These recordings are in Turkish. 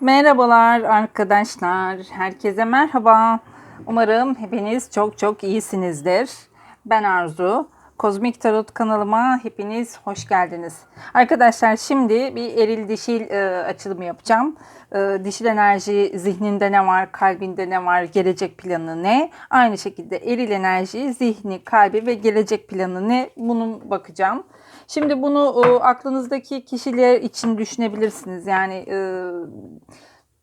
Merhabalar arkadaşlar. Herkese merhaba. Umarım hepiniz çok çok iyisinizdir. Ben Arzu. Kozmik Tarot kanalıma hepiniz hoş geldiniz. Arkadaşlar şimdi bir eril dişil e, açılımı yapacağım. E, dişil enerji zihninde ne var, kalbinde ne var, gelecek planı ne? Aynı şekilde eril enerji, zihni, kalbi ve gelecek planı ne? Bunun bakacağım. Şimdi bunu e, aklınızdaki kişiler için düşünebilirsiniz. Yani e,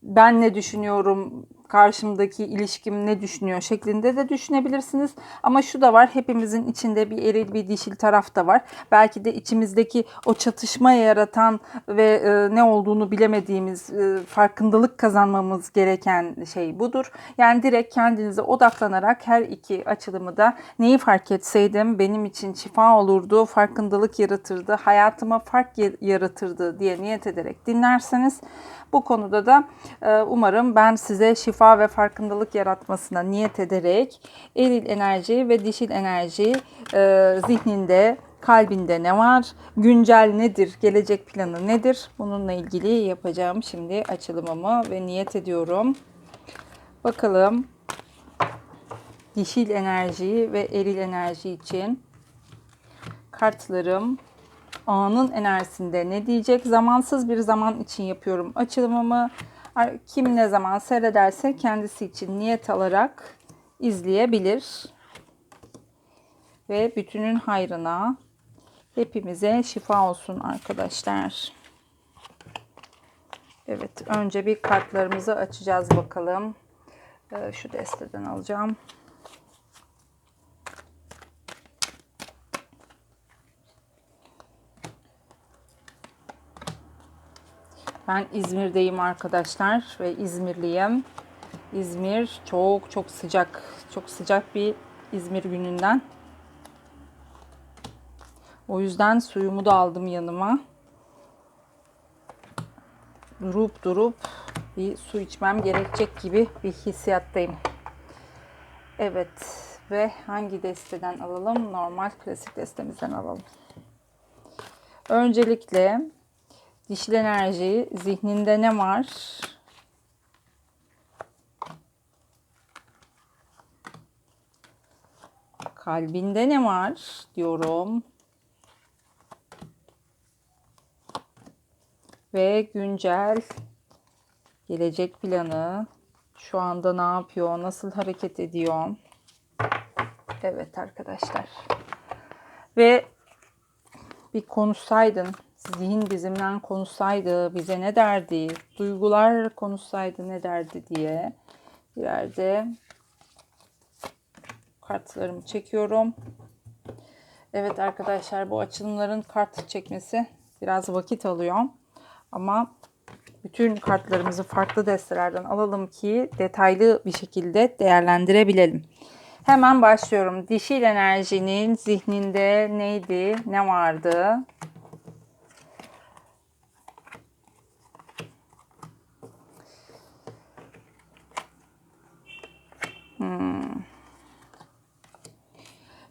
ben ne düşünüyorum, karşımdaki ilişkim ne düşünüyor şeklinde de düşünebilirsiniz. Ama şu da var, hepimizin içinde bir eril bir dişil taraf da var. Belki de içimizdeki o çatışma yaratan ve e, ne olduğunu bilemediğimiz e, farkındalık kazanmamız gereken şey budur. Yani direkt kendinize odaklanarak her iki açılımı da neyi fark etseydim benim için şifa olurdu, farkındalık yaratırdı, hayatıma fark yaratırdı diye niyet ederek dinlerseniz bu konuda da e, umarım ben size şifa ve farkındalık yaratmasına niyet ederek eril enerji ve dişil enerji e, zihninde, kalbinde ne var, güncel nedir, gelecek planı nedir bununla ilgili yapacağım şimdi açılımımı ve niyet ediyorum. Bakalım dişil enerji ve eril enerji için kartlarım anın enerjisinde ne diyecek? Zamansız bir zaman için yapıyorum açılımımı. Kim ne zaman seyrederse kendisi için niyet alarak izleyebilir. Ve bütünün hayrına hepimize şifa olsun arkadaşlar. Evet, önce bir kartlarımızı açacağız bakalım. Ee, şu desteden alacağım. Ben İzmir'deyim arkadaşlar ve İzmirliyim. İzmir çok çok sıcak. Çok sıcak bir İzmir gününden. O yüzden suyumu da aldım yanıma. Durup durup bir su içmem gerekecek gibi bir hissiyattayım. Evet ve hangi desteden alalım? Normal klasik destemizden alalım. Öncelikle Dişil enerji, zihninde ne var? Kalbinde ne var diyorum. Ve güncel gelecek planı şu anda ne yapıyor, nasıl hareket ediyor? Evet arkadaşlar. Ve bir konuşsaydın zihin bizimle konuşsaydı bize ne derdi, duygular konuşsaydı ne derdi diye bir yerde kartlarımı çekiyorum. Evet arkadaşlar bu açılımların kart çekmesi biraz vakit alıyor. Ama bütün kartlarımızı farklı destelerden alalım ki detaylı bir şekilde değerlendirebilelim. Hemen başlıyorum. Dişil enerjinin zihninde neydi, ne vardı?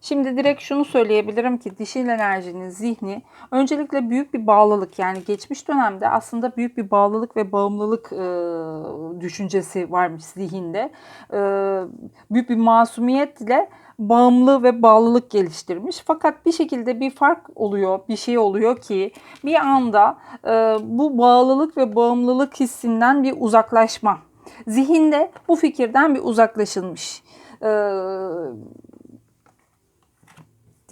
Şimdi direkt şunu söyleyebilirim ki dişil enerjinin zihni öncelikle büyük bir bağlılık yani geçmiş dönemde aslında büyük bir bağlılık ve bağımlılık e, düşüncesi varmış zihinde. E, büyük bir masumiyetle bağımlı ve bağlılık geliştirmiş. Fakat bir şekilde bir fark oluyor, bir şey oluyor ki bir anda e, bu bağlılık ve bağımlılık hissinden bir uzaklaşma. Zihinde bu fikirden bir uzaklaşılmış. Ee,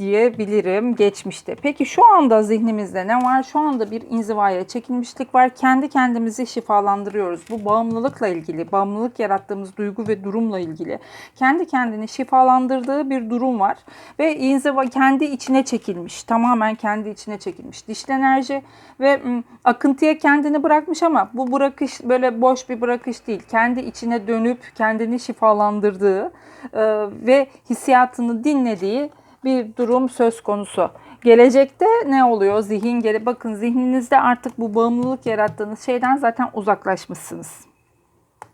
diyebilirim geçmişte. Peki şu anda zihnimizde ne var? Şu anda bir inzivaya çekilmişlik var. Kendi kendimizi şifalandırıyoruz. Bu bağımlılıkla ilgili, bağımlılık yarattığımız duygu ve durumla ilgili. Kendi kendini şifalandırdığı bir durum var. Ve inziva kendi içine çekilmiş. Tamamen kendi içine çekilmiş. Dişli enerji ve akıntıya kendini bırakmış ama bu bırakış böyle boş bir bırakış değil. Kendi içine dönüp kendini şifalandırdığı ve hissiyatını dinlediği bir durum söz konusu. Gelecekte ne oluyor? Zihin geri bakın zihninizde artık bu bağımlılık yarattığınız şeyden zaten uzaklaşmışsınız.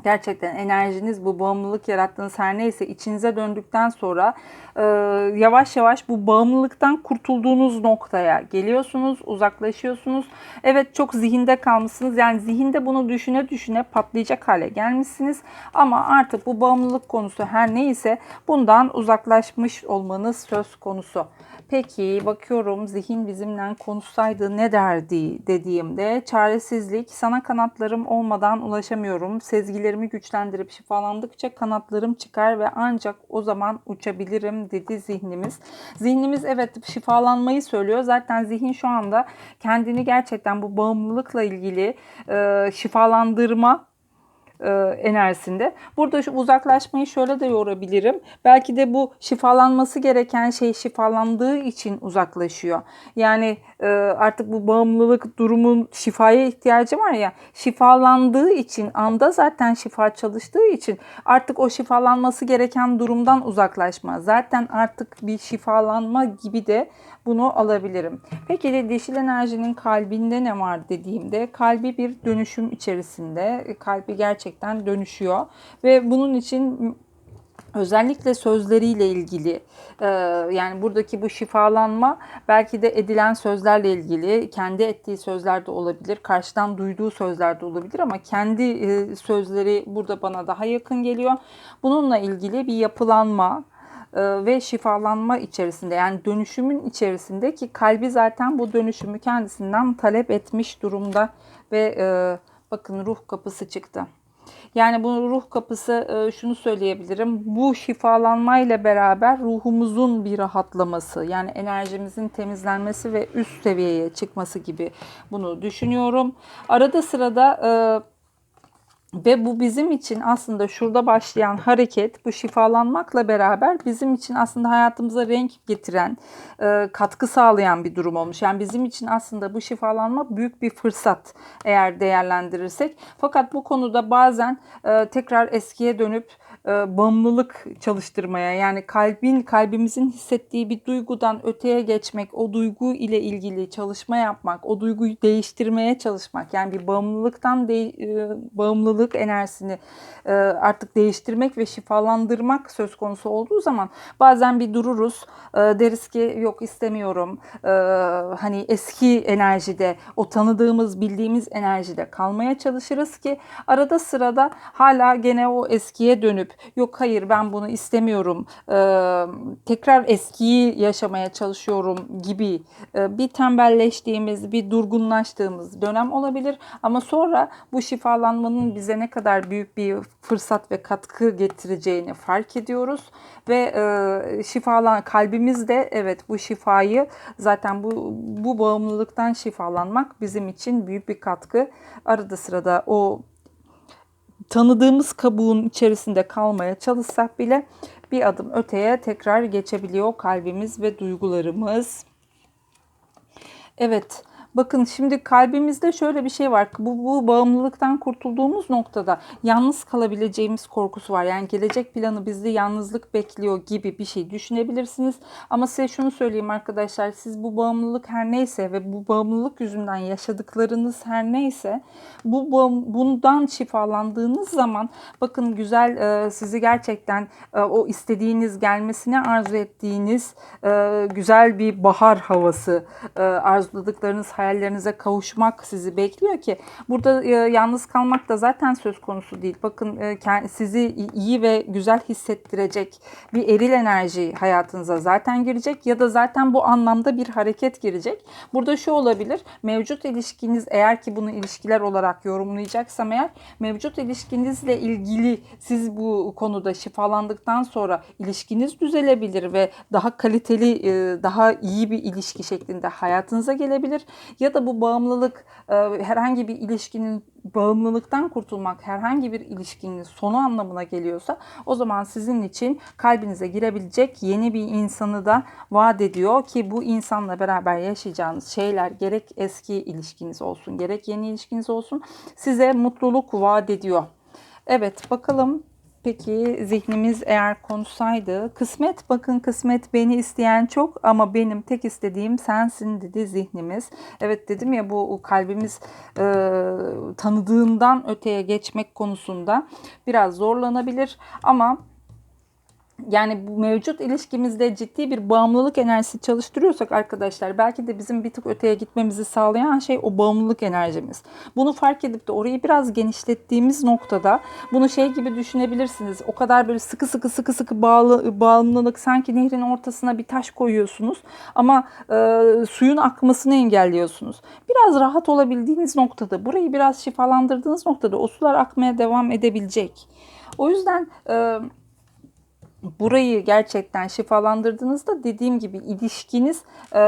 Gerçekten enerjiniz bu bağımlılık yarattığınız her neyse içinize döndükten sonra e, yavaş yavaş bu bağımlılıktan kurtulduğunuz noktaya geliyorsunuz, uzaklaşıyorsunuz. Evet çok zihinde kalmışsınız. Yani zihinde bunu düşüne düşüne patlayacak hale gelmişsiniz. Ama artık bu bağımlılık konusu her neyse bundan uzaklaşmış olmanız söz konusu. Peki bakıyorum zihin bizimle konuşsaydı ne derdi dediğimde çaresizlik, sana kanatlarım olmadan ulaşamıyorum. Sezgilerimi güçlendirip şifalandıkça kanatlarım çıkar ve ancak o zaman uçabilirim dedi zihnimiz. Zihnimiz evet şifalanmayı söylüyor. Zaten zihin şu anda kendini gerçekten bu bağımlılıkla ilgili e, şifalandırma e, enerjisinde. Burada şu uzaklaşmayı şöyle de yorabilirim. Belki de bu şifalanması gereken şey şifalandığı için uzaklaşıyor. Yani e, artık bu bağımlılık durumun şifaya ihtiyacı var ya şifalandığı için anda zaten şifa çalıştığı için artık o şifalanması gereken durumdan uzaklaşma. Zaten artık bir şifalanma gibi de bunu alabilirim. Peki de dişil enerjinin kalbinde ne var dediğimde kalbi bir dönüşüm içerisinde. Kalbi gerçekten dönüşüyor ve bunun için özellikle sözleriyle ilgili e, yani buradaki bu şifalanma belki de edilen sözlerle ilgili kendi ettiği sözler de olabilir karşıdan duyduğu sözler de olabilir ama kendi e, sözleri burada bana daha yakın geliyor bununla ilgili bir yapılanma e, ve şifalanma içerisinde yani dönüşümün içerisinde ki kalbi zaten bu dönüşümü kendisinden talep etmiş durumda ve e, bakın ruh kapısı çıktı. Yani bu ruh kapısı e, şunu söyleyebilirim. Bu şifalanmayla beraber ruhumuzun bir rahatlaması, yani enerjimizin temizlenmesi ve üst seviyeye çıkması gibi bunu düşünüyorum. Arada sırada ve bu bizim için aslında şurada başlayan hareket, bu şifalanmakla beraber bizim için aslında hayatımıza renk getiren, e, katkı sağlayan bir durum olmuş. Yani bizim için aslında bu şifalanma büyük bir fırsat eğer değerlendirirsek. Fakat bu konuda bazen e, tekrar eskiye dönüp e, bağımlılık çalıştırmaya yani kalbin kalbimizin hissettiği bir duygudan öteye geçmek, o duygu ile ilgili çalışma yapmak, o duyguyu değiştirmeye çalışmak yani bir bağımlılıktan de, e, bağımlılık enerjisini e, artık değiştirmek ve şifalandırmak söz konusu olduğu zaman bazen bir dururuz deriz ki yok istemiyorum. Hani eski enerjide o tanıdığımız bildiğimiz enerjide kalmaya çalışırız ki arada sırada hala gene o eskiye dönüp yok hayır ben bunu istemiyorum e, tekrar eskiyi yaşamaya çalışıyorum gibi e, bir tembelleştiğimiz bir durgunlaştığımız dönem olabilir. Ama sonra bu şifalanmanın bize ne kadar büyük bir fırsat ve katkı getireceğini fark ediyoruz ve e, şifalan kalbimizde evet bu şifayı zaten bu bu bağımlılıktan şifalanmak bizim için büyük bir katkı arada sırada o tanıdığımız kabuğun içerisinde kalmaya çalışsak bile bir adım öteye tekrar geçebiliyor kalbimiz ve duygularımız. Evet, Bakın şimdi kalbimizde şöyle bir şey var. Bu, bu bağımlılıktan kurtulduğumuz noktada yalnız kalabileceğimiz korkusu var. Yani gelecek planı bizde yalnızlık bekliyor gibi bir şey düşünebilirsiniz. Ama size şunu söyleyeyim arkadaşlar. Siz bu bağımlılık her neyse ve bu bağımlılık yüzünden yaşadıklarınız her neyse bu bundan şifalandığınız zaman bakın güzel e, sizi gerçekten e, o istediğiniz gelmesine arzu ettiğiniz e, güzel bir bahar havası arzuladıklarınız hayal hayallerinize kavuşmak sizi bekliyor ki burada e, yalnız kalmak da zaten söz konusu değil. Bakın e, sizi iyi ve güzel hissettirecek bir eril enerji hayatınıza zaten girecek ya da zaten bu anlamda bir hareket girecek. Burada şu olabilir. Mevcut ilişkiniz eğer ki bunu ilişkiler olarak yorumlayacaksam eğer mevcut ilişkinizle ilgili siz bu konuda şifalandıktan sonra ilişkiniz düzelebilir ve daha kaliteli, e, daha iyi bir ilişki şeklinde hayatınıza gelebilir ya da bu bağımlılık e, herhangi bir ilişkinin bağımlılıktan kurtulmak herhangi bir ilişkinin sonu anlamına geliyorsa o zaman sizin için kalbinize girebilecek yeni bir insanı da vaat ediyor ki bu insanla beraber yaşayacağınız şeyler gerek eski ilişkiniz olsun gerek yeni ilişkiniz olsun size mutluluk vaat ediyor. Evet bakalım Peki zihnimiz eğer konuşsaydı, kısmet bakın kısmet beni isteyen çok ama benim tek istediğim sensin dedi zihnimiz. Evet dedim ya bu kalbimiz e, tanıdığından öteye geçmek konusunda biraz zorlanabilir ama yani bu mevcut ilişkimizde ciddi bir bağımlılık enerjisi çalıştırıyorsak arkadaşlar belki de bizim bir tık öteye gitmemizi sağlayan şey o bağımlılık enerjimiz. Bunu fark edip de orayı biraz genişlettiğimiz noktada bunu şey gibi düşünebilirsiniz. O kadar böyle sıkı sıkı sıkı sıkı bağlı, bağımlılık sanki nehrin ortasına bir taş koyuyorsunuz ama e, suyun akmasını engelliyorsunuz. Biraz rahat olabildiğiniz noktada burayı biraz şifalandırdığınız noktada o sular akmaya devam edebilecek. O yüzden e, burayı gerçekten şifalandırdığınızda dediğim gibi ilişkiniz e,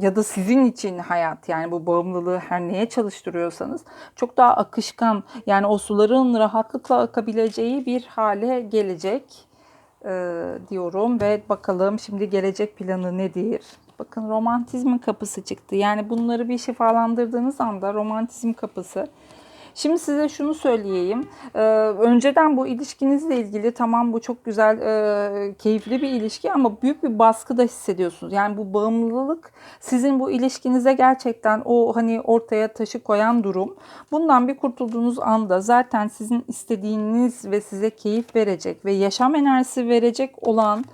ya da sizin için hayat yani bu bağımlılığı her neye çalıştırıyorsanız çok daha akışkan yani o suların rahatlıkla akabileceği bir hale gelecek e, diyorum ve bakalım şimdi gelecek planı nedir? Bakın romantizmin kapısı çıktı. Yani bunları bir şifalandırdığınız anda romantizm kapısı Şimdi size şunu söyleyeyim. Ee, önceden bu ilişkinizle ilgili tamam bu çok güzel, e, keyifli bir ilişki ama büyük bir baskı da hissediyorsunuz. Yani bu bağımlılık sizin bu ilişkinize gerçekten o hani ortaya taşı koyan durum. Bundan bir kurtulduğunuz anda zaten sizin istediğiniz ve size keyif verecek ve yaşam enerjisi verecek olan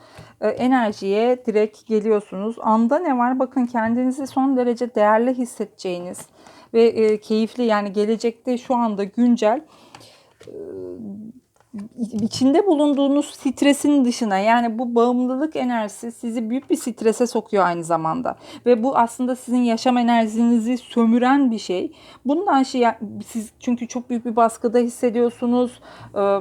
e, enerjiye direkt geliyorsunuz. Anda ne var? Bakın kendinizi son derece değerli hissedeceğiniz ve e, keyifli yani gelecekte şu anda güncel e, içinde bulunduğunuz stresin dışına yani bu bağımlılık enerjisi sizi büyük bir strese sokuyor aynı zamanda. Ve bu aslında sizin yaşam enerjinizi sömüren bir şey. Bundan şey siz çünkü çok büyük bir baskıda hissediyorsunuz. Ee,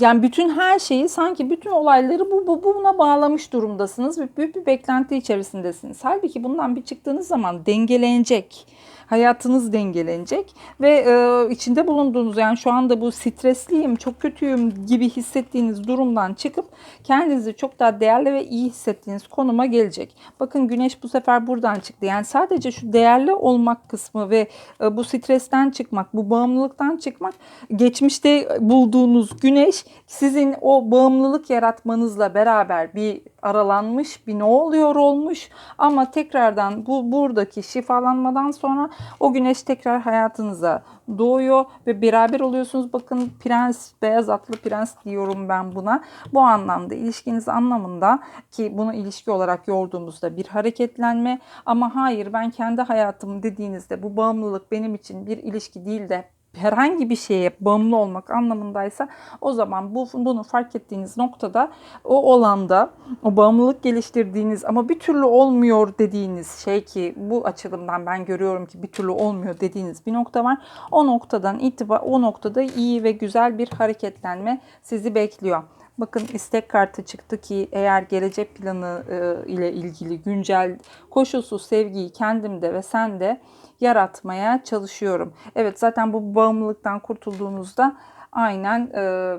yani bütün her şeyi sanki bütün olayları bu, bu buna bağlamış durumdasınız ve büyük bir beklenti içerisindesiniz. Halbuki bundan bir çıktığınız zaman dengelenecek hayatınız dengelenecek ve e, içinde bulunduğunuz yani şu anda bu stresliyim, çok kötüyüm gibi hissettiğiniz durumdan çıkıp kendinizi çok daha değerli ve iyi hissettiğiniz konuma gelecek. Bakın güneş bu sefer buradan çıktı. Yani sadece şu değerli olmak kısmı ve e, bu stresten çıkmak, bu bağımlılıktan çıkmak geçmişte bulduğunuz güneş sizin o bağımlılık yaratmanızla beraber bir aralanmış, bir ne oluyor olmuş ama tekrardan bu buradaki şifalanmadan sonra o güneş tekrar hayatınıza doğuyor ve beraber oluyorsunuz. Bakın prens, beyaz atlı prens diyorum ben buna. Bu anlamda ilişkiniz anlamında ki bunu ilişki olarak yorduğumuzda bir hareketlenme ama hayır ben kendi hayatım dediğinizde bu bağımlılık benim için bir ilişki değil de herhangi bir şeye bağımlı olmak anlamındaysa o zaman bu bunu fark ettiğiniz noktada o olanda o bağımlılık geliştirdiğiniz ama bir türlü olmuyor dediğiniz şey ki bu açılımdan ben görüyorum ki bir türlü olmuyor dediğiniz bir nokta var. O noktadan itibar o noktada iyi ve güzel bir hareketlenme sizi bekliyor. Bakın istek kartı çıktı ki eğer gelecek planı e, ile ilgili güncel koşulsuz sevgiyi kendimde ve sende yaratmaya çalışıyorum. Evet zaten bu bağımlılıktan kurtulduğunuzda aynen e,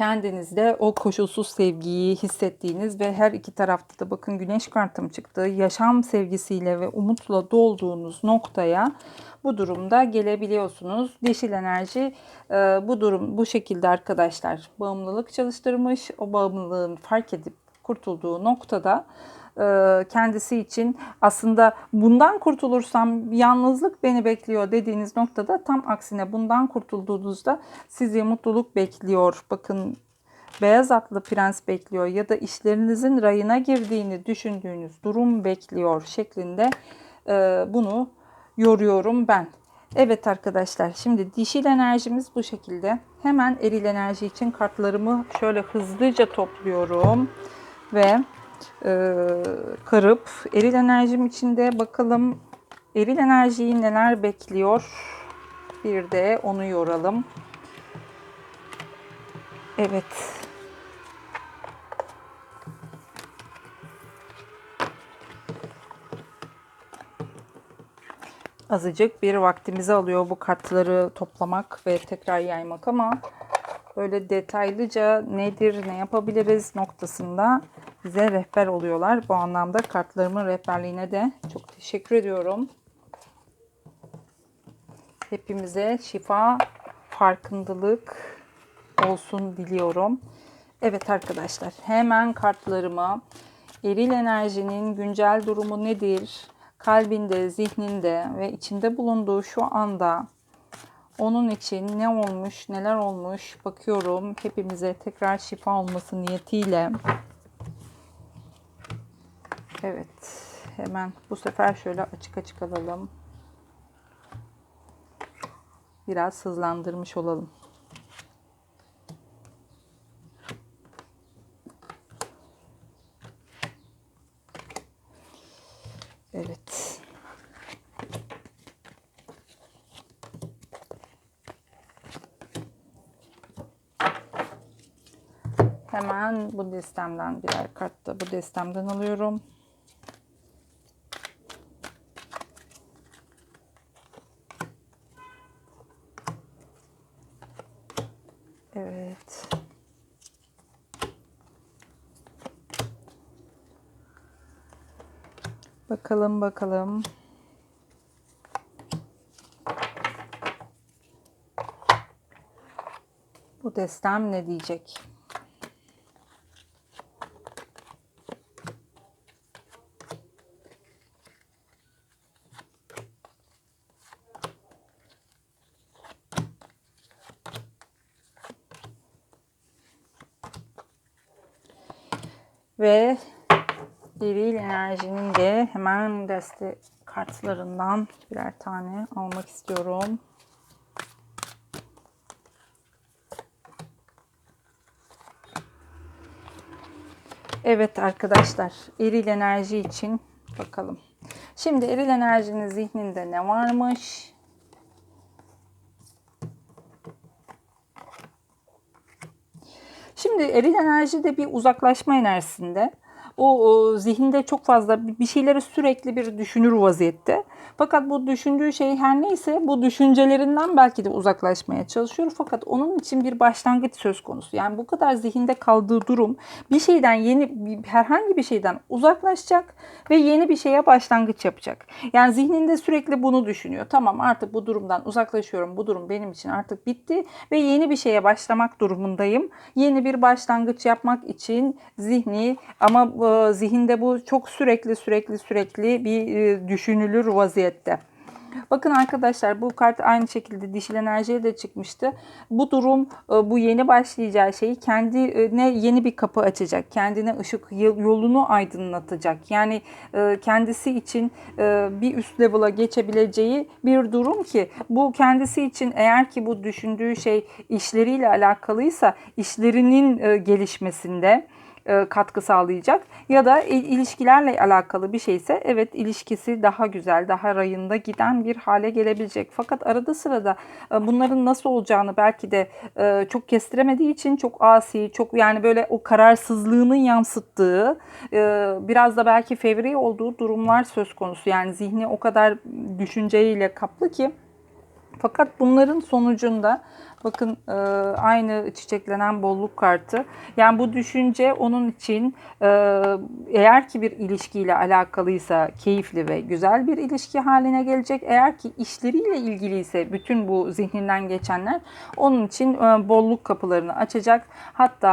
kendinizde o koşulsuz sevgiyi hissettiğiniz ve her iki tarafta da bakın güneş kartım çıktı. Yaşam sevgisiyle ve umutla dolduğunuz noktaya bu durumda gelebiliyorsunuz. Dişil enerji e, bu durum bu şekilde arkadaşlar bağımlılık çalıştırmış. O bağımlılığın fark edip kurtulduğu noktada kendisi için aslında bundan kurtulursam yalnızlık beni bekliyor dediğiniz noktada tam aksine bundan kurtulduğunuzda sizi mutluluk bekliyor. Bakın beyaz atlı prens bekliyor ya da işlerinizin rayına girdiğini düşündüğünüz durum bekliyor şeklinde e, bunu yoruyorum ben. Evet arkadaşlar şimdi dişil enerjimiz bu şekilde. Hemen eril enerji için kartlarımı şöyle hızlıca topluyorum ve e, karıp eril enerjim içinde bakalım eril enerjiyi neler bekliyor. Bir de onu yoralım. Evet. Azıcık bir vaktimizi alıyor bu kartları toplamak ve tekrar yaymak ama böyle detaylıca nedir, ne yapabiliriz noktasında bize rehber oluyorlar. Bu anlamda kartlarımın rehberliğine de çok teşekkür ediyorum. Hepimize şifa farkındalık olsun diliyorum. Evet arkadaşlar hemen kartlarıma eril enerjinin güncel durumu nedir? Kalbinde, zihninde ve içinde bulunduğu şu anda onun için ne olmuş, neler olmuş bakıyorum. Hepimize tekrar şifa olması niyetiyle. Evet. Hemen bu sefer şöyle açık açık alalım. Biraz hızlandırmış olalım. Evet. Hemen bu destemden birer kart da bu destemden alıyorum. Bakalım bakalım. Bu destem ne diyecek? Ve enerjinin de hemen deste kartlarından birer tane almak istiyorum. Evet arkadaşlar eril enerji için bakalım. Şimdi eril enerjinin zihninde ne varmış? Şimdi eril enerji de bir uzaklaşma enerjisinde. O, o zihinde çok fazla bir şeyleri sürekli bir düşünür vaziyette. Fakat bu düşündüğü şey her neyse bu düşüncelerinden belki de uzaklaşmaya çalışıyor. Fakat onun için bir başlangıç söz konusu. Yani bu kadar zihinde kaldığı durum bir şeyden yeni herhangi bir şeyden uzaklaşacak ve yeni bir şeye başlangıç yapacak. Yani zihninde sürekli bunu düşünüyor. Tamam artık bu durumdan uzaklaşıyorum. Bu durum benim için artık bitti ve yeni bir şeye başlamak durumundayım. Yeni bir başlangıç yapmak için zihni ama e, zihinde bu çok sürekli sürekli sürekli bir e, düşünülür vaziyette. Bakın arkadaşlar bu kart aynı şekilde dişil enerjiye de çıkmıştı. Bu durum e, bu yeni başlayacağı şeyi kendine yeni bir kapı açacak. Kendine ışık yolunu aydınlatacak. Yani kendisi için bir üst level'a geçebileceği bir durum ki bu kendisi için eğer ki bu düşündüğü şey işleriyle alakalıysa işlerinin gelişmesinde katkı sağlayacak ya da ilişkilerle alakalı bir şeyse evet ilişkisi daha güzel, daha rayında giden bir hale gelebilecek. Fakat arada sırada e, bunların nasıl olacağını belki de e, çok kestiremediği için çok asi, çok yani böyle o kararsızlığını yansıttığı biraz da belki fevri olduğu durumlar söz konusu. Yani zihni o kadar düşünceyle kaplı ki fakat bunların sonucunda Bakın e, aynı çiçeklenen bolluk kartı. Yani bu düşünce onun için e, eğer ki bir ilişkiyle alakalıysa keyifli ve güzel bir ilişki haline gelecek. Eğer ki işleriyle ilgiliyse bütün bu zihninden geçenler onun için e, bolluk kapılarını açacak. Hatta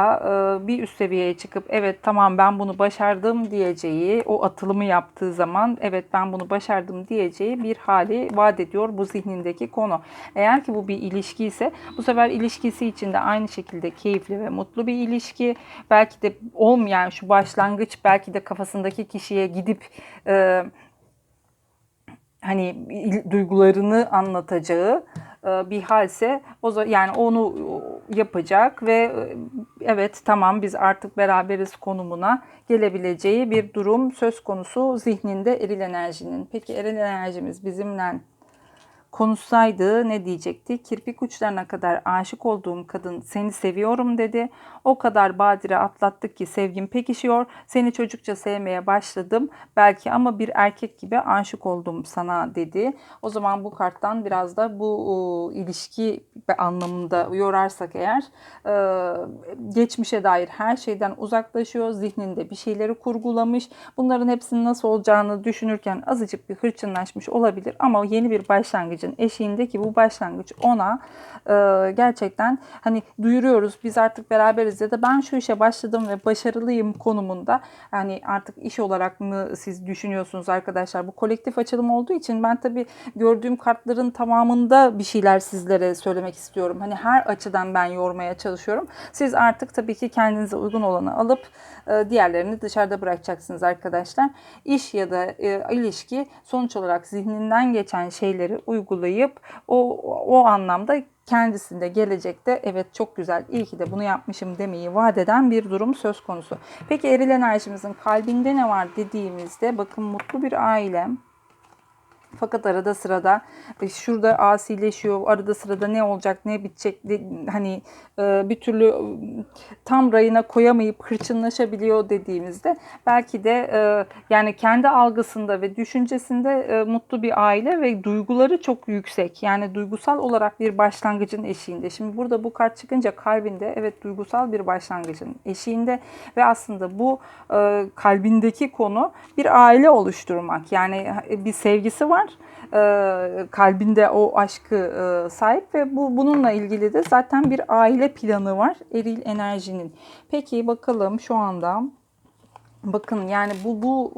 bir üst seviyeye çıkıp evet tamam ben bunu başardım diyeceği o atılımı yaptığı zaman evet ben bunu başardım diyeceği bir hali vaat ediyor bu zihnindeki konu. Eğer ki bu bir ilişki ise bu sefer ilişkisi için de aynı şekilde keyifli ve mutlu bir ilişki. Belki de olmayan şu başlangıç belki de kafasındaki kişiye gidip e, hani duygularını anlatacağı e, bir halse o yani onu yapacak ve e, evet tamam biz artık beraberiz konumuna gelebileceği bir durum söz konusu zihninde eril enerjinin. Peki eril enerjimiz bizimle konuşsaydı ne diyecekti? Kirpik uçlarına kadar aşık olduğum kadın seni seviyorum dedi. O kadar badire atlattık ki sevgim pekişiyor. Seni çocukça sevmeye başladım. Belki ama bir erkek gibi aşık oldum sana dedi. O zaman bu karttan biraz da bu o, ilişki anlamında yorarsak eğer e, geçmişe dair her şeyden uzaklaşıyor. Zihninde bir şeyleri kurgulamış. Bunların hepsinin nasıl olacağını düşünürken azıcık bir hırçınlaşmış olabilir ama yeni bir başlangıcı başlangıcın eşiğindeki bu başlangıç ona e, gerçekten hani duyuruyoruz biz artık beraberiz ya da ben şu işe başladım ve başarılıyım konumunda hani artık iş olarak mı siz düşünüyorsunuz arkadaşlar bu kolektif açılım olduğu için ben tabii gördüğüm kartların tamamında bir şeyler sizlere söylemek istiyorum. Hani her açıdan ben yormaya çalışıyorum. Siz artık tabii ki kendinize uygun olanı alıp e, diğerlerini dışarıda bırakacaksınız arkadaşlar. İş ya da e, ilişki sonuç olarak zihninden geçen şeyleri uygulayıp o o anlamda kendisinde gelecekte evet çok güzel iyi ki de bunu yapmışım demeyi vaat eden bir durum söz konusu. Peki eril enerjimizin kalbinde ne var dediğimizde bakın mutlu bir aile, fakat arada sırada e, şurada asileşiyor, arada sırada ne olacak, ne bitecek hani e, bir türlü e, tam rayına koyamayıp hırçınlaşabiliyor dediğimizde belki de yani kendi algısında ve düşüncesinde mutlu bir aile ve duyguları çok yüksek. Yani duygusal olarak bir başlangıcın eşiğinde. Şimdi burada bu kart çıkınca kalbinde evet duygusal bir başlangıcın eşiğinde ve aslında bu kalbindeki konu bir aile oluşturmak. Yani bir sevgisi var e, kalbinde o aşkı e, sahip ve bu bununla ilgili de zaten bir aile planı var eril enerjinin. Peki bakalım şu anda Bakın yani bu bu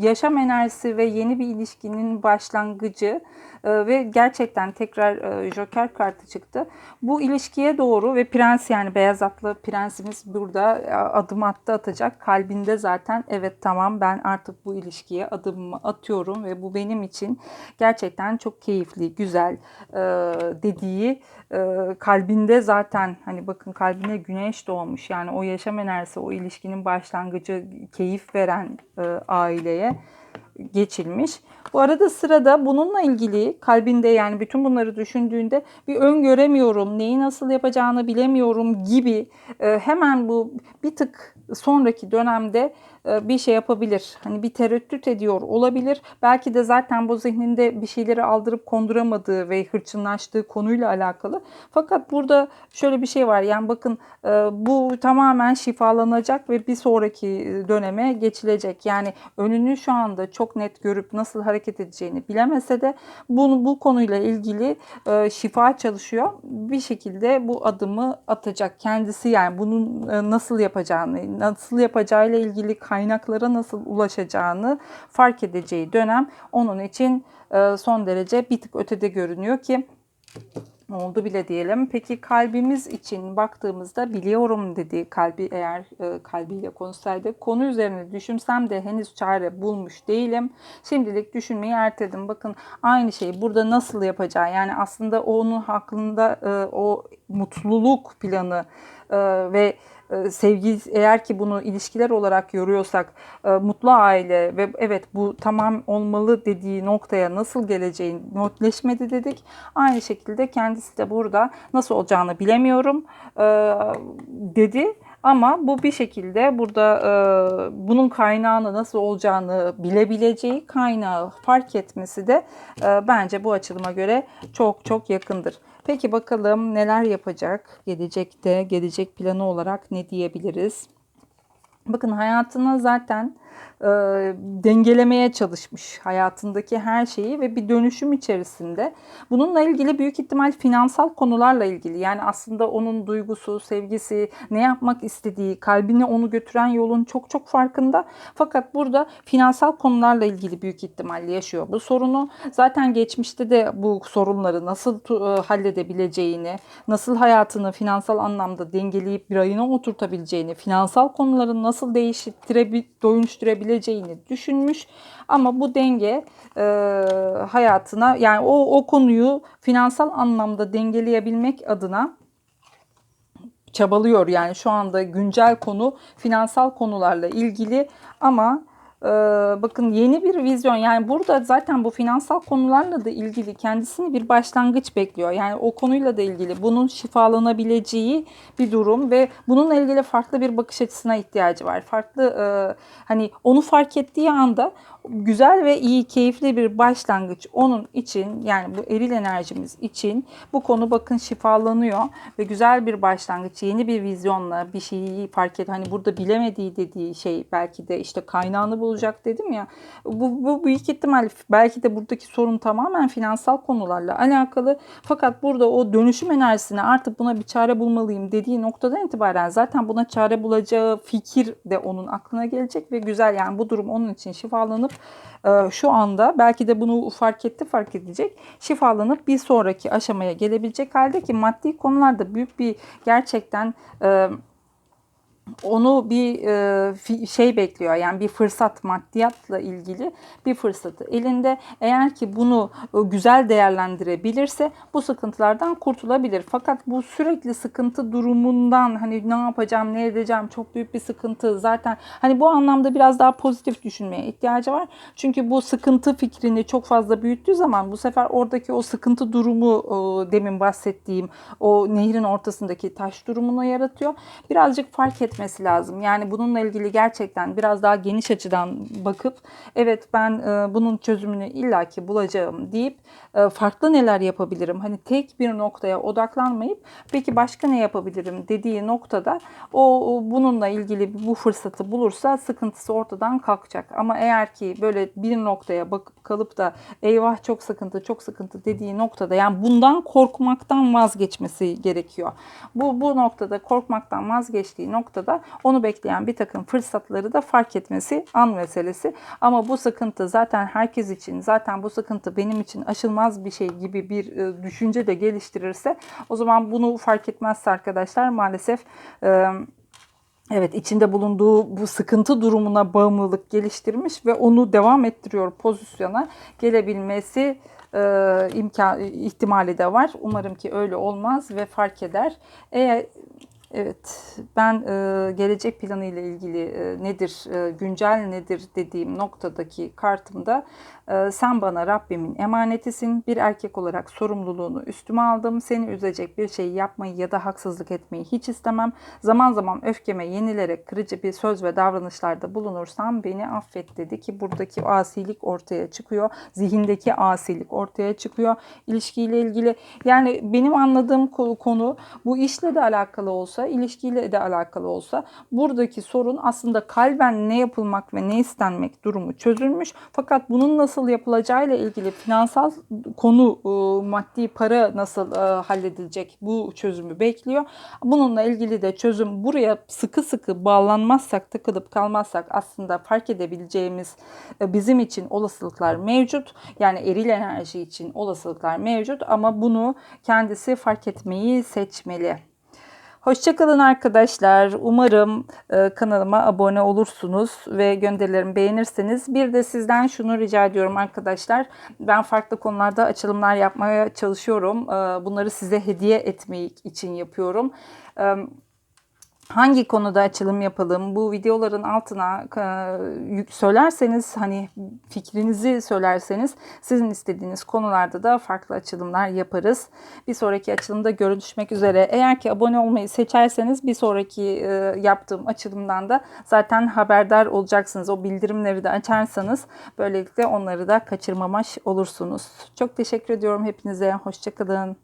yaşam enerjisi ve yeni bir ilişkinin başlangıcı e, ve gerçekten tekrar e, Joker kartı çıktı. Bu ilişkiye doğru ve prens yani beyaz atlı prensimiz burada e, adım attı atacak. Kalbinde zaten evet tamam ben artık bu ilişkiye adımımı atıyorum ve bu benim için gerçekten çok keyifli, güzel dediği kalbinde zaten hani bakın kalbine güneş doğmuş. Yani o yaşam enerjisi, o ilişkinin başlangıcı keyif veren aileye geçilmiş. Bu arada sırada bununla ilgili kalbinde yani bütün bunları düşündüğünde bir öngöremiyorum, neyi nasıl yapacağını bilemiyorum gibi e, hemen bu bir tık sonraki dönemde e, bir şey yapabilir. Hani bir tereddüt ediyor olabilir. Belki de zaten bu zihninde bir şeyleri aldırıp konduramadığı ve hırçınlaştığı konuyla alakalı. Fakat burada şöyle bir şey var. Yani bakın e, bu tamamen şifalanacak ve bir sonraki döneme geçilecek. Yani önünü şu anda çok net görüp nasıl hareket edeceğini bilemese de bunu bu konuyla ilgili e, şifa çalışıyor. Bir şekilde bu adımı atacak. Kendisi yani bunun nasıl yapacağını, nasıl yapacağıyla ilgili kaynaklara nasıl ulaşacağını fark edeceği dönem onun için e, son derece bir tık ötede görünüyor ki oldu bile diyelim. Peki kalbimiz için baktığımızda biliyorum dediği kalbi eğer e, kalbiyle konuşsaydı konu üzerine düşünsem de henüz çare bulmuş değilim. Şimdilik düşünmeyi erteledim. Bakın aynı şeyi burada nasıl yapacağı yani aslında onun hakkında e, o mutluluk planı e, ve sevgi eğer ki bunu ilişkiler olarak yoruyorsak e, mutlu aile ve evet bu tamam olmalı dediği noktaya nasıl geleceğin notleşmedi dedik. Aynı şekilde kendisi de burada nasıl olacağını bilemiyorum e, dedi. Ama bu bir şekilde burada e, bunun kaynağını nasıl olacağını bilebileceği kaynağı fark etmesi de e, bence bu açılıma göre çok çok yakındır. Peki bakalım neler yapacak gelecekte, gelecek planı olarak ne diyebiliriz? Bakın hayatına zaten e, dengelemeye çalışmış hayatındaki her şeyi ve bir dönüşüm içerisinde. Bununla ilgili büyük ihtimal finansal konularla ilgili yani aslında onun duygusu, sevgisi, ne yapmak istediği, kalbine onu götüren yolun çok çok farkında. Fakat burada finansal konularla ilgili büyük ihtimalle yaşıyor bu sorunu. Zaten geçmişte de bu sorunları nasıl e, halledebileceğini, nasıl hayatını finansal anlamda dengeleyip bir ayına oturtabileceğini, finansal konuların nasıl değiştirebileceğini, dönüştürebileceğini düşünmüş. Ama bu denge e, hayatına yani o, o konuyu finansal anlamda dengeleyebilmek adına çabalıyor. Yani şu anda güncel konu finansal konularla ilgili ama bakın yeni bir vizyon yani burada zaten bu finansal konularla da ilgili kendisini bir başlangıç bekliyor. Yani o konuyla da ilgili bunun şifalanabileceği bir durum ve bununla ilgili farklı bir bakış açısına ihtiyacı var. Farklı e, hani onu fark ettiği anda güzel ve iyi, keyifli bir başlangıç onun için yani bu eril enerjimiz için bu konu bakın şifalanıyor ve güzel bir başlangıç, yeni bir vizyonla bir şeyi fark et. Hani burada bilemediği dediği şey belki de işte kaynağını bulacak dedim ya. Bu, bu büyük ihtimal belki de buradaki sorun tamamen finansal konularla alakalı. Fakat burada o dönüşüm enerjisine artık buna bir çare bulmalıyım dediği noktadan itibaren zaten buna çare bulacağı fikir de onun aklına gelecek ve güzel yani bu durum onun için şifalanıp şu anda belki de bunu fark etti fark edecek şifalanıp bir sonraki aşamaya gelebilecek halde ki maddi konularda büyük bir gerçekten e, onu bir e, şey bekliyor yani bir fırsat maddiyatla ilgili bir fırsatı elinde. Eğer ki bunu e, güzel değerlendirebilirse bu sıkıntılardan kurtulabilir. Fakat bu sürekli sıkıntı durumundan hani ne yapacağım ne edeceğim çok büyük bir sıkıntı zaten hani bu anlamda biraz daha pozitif düşünmeye ihtiyacı var. Çünkü bu sıkıntı fikrini çok fazla büyüttüğü zaman bu sefer oradaki o sıkıntı durumu e, demin bahsettiğim o nehrin ortasındaki taş durumunu yaratıyor. Birazcık fark etmesi lazım. Yani bununla ilgili gerçekten biraz daha geniş açıdan bakıp evet ben e, bunun çözümünü illaki bulacağım deyip e, farklı neler yapabilirim? Hani tek bir noktaya odaklanmayıp peki başka ne yapabilirim dediği noktada o, bununla ilgili bu fırsatı bulursa sıkıntısı ortadan kalkacak. Ama eğer ki böyle bir noktaya bakıp kalıp da eyvah çok sıkıntı çok sıkıntı dediği noktada yani bundan korkmaktan vazgeçmesi gerekiyor. Bu bu noktada korkmaktan vazgeçtiği noktada onu bekleyen bir takım fırsatları da fark etmesi an meselesi. Ama bu sıkıntı zaten herkes için zaten bu sıkıntı benim için aşılmaz bir şey gibi bir e, düşünce de geliştirirse o zaman bunu fark etmezse arkadaşlar maalesef e, Evet içinde bulunduğu bu sıkıntı durumuna bağımlılık geliştirmiş ve onu devam ettiriyor pozisyona gelebilmesi e, imkan ihtimali de var. Umarım ki öyle olmaz ve fark eder. Eğer Evet, ben e, gelecek planı ile ilgili e, nedir, e, güncel nedir dediğim noktadaki kartımda e, sen bana Rabbimin emanetisin. Bir erkek olarak sorumluluğunu üstüme aldım. Seni üzecek bir şey yapmayı ya da haksızlık etmeyi hiç istemem. Zaman zaman öfkeme yenilerek kırıcı bir söz ve davranışlarda bulunursam beni affet dedi ki buradaki asilik ortaya çıkıyor. Zihindeki asilik ortaya çıkıyor. İlişkiyle ilgili yani benim anladığım konu bu işle de alakalı olsa, ilişkiyle de alakalı olsa buradaki sorun aslında kalben ne yapılmak ve ne istenmek durumu çözülmüş. Fakat bunun nasıl yapılacağıyla ilgili finansal konu e, maddi para nasıl e, halledilecek bu çözümü bekliyor. Bununla ilgili de çözüm buraya sıkı sıkı bağlanmazsak, takılıp kalmazsak aslında fark edebileceğimiz e, bizim için olasılıklar mevcut. Yani eril enerji için olasılıklar mevcut ama bunu kendisi fark etmeyi seçmeli. Hoşçakalın arkadaşlar. Umarım e, kanalıma abone olursunuz ve gönderilerimi beğenirseniz. Bir de sizden şunu rica ediyorum arkadaşlar. Ben farklı konularda açılımlar yapmaya çalışıyorum. E, bunları size hediye etmek için yapıyorum. Hangi konuda açılım yapalım bu videoların altına e, söylerseniz hani fikrinizi söylerseniz sizin istediğiniz konularda da farklı açılımlar yaparız. Bir sonraki açılımda görüşmek üzere. Eğer ki abone olmayı seçerseniz bir sonraki e, yaptığım açılımdan da zaten haberdar olacaksınız. O bildirimleri de açarsanız böylelikle onları da kaçırmamış olursunuz. Çok teşekkür ediyorum hepinize. Hoşçakalın.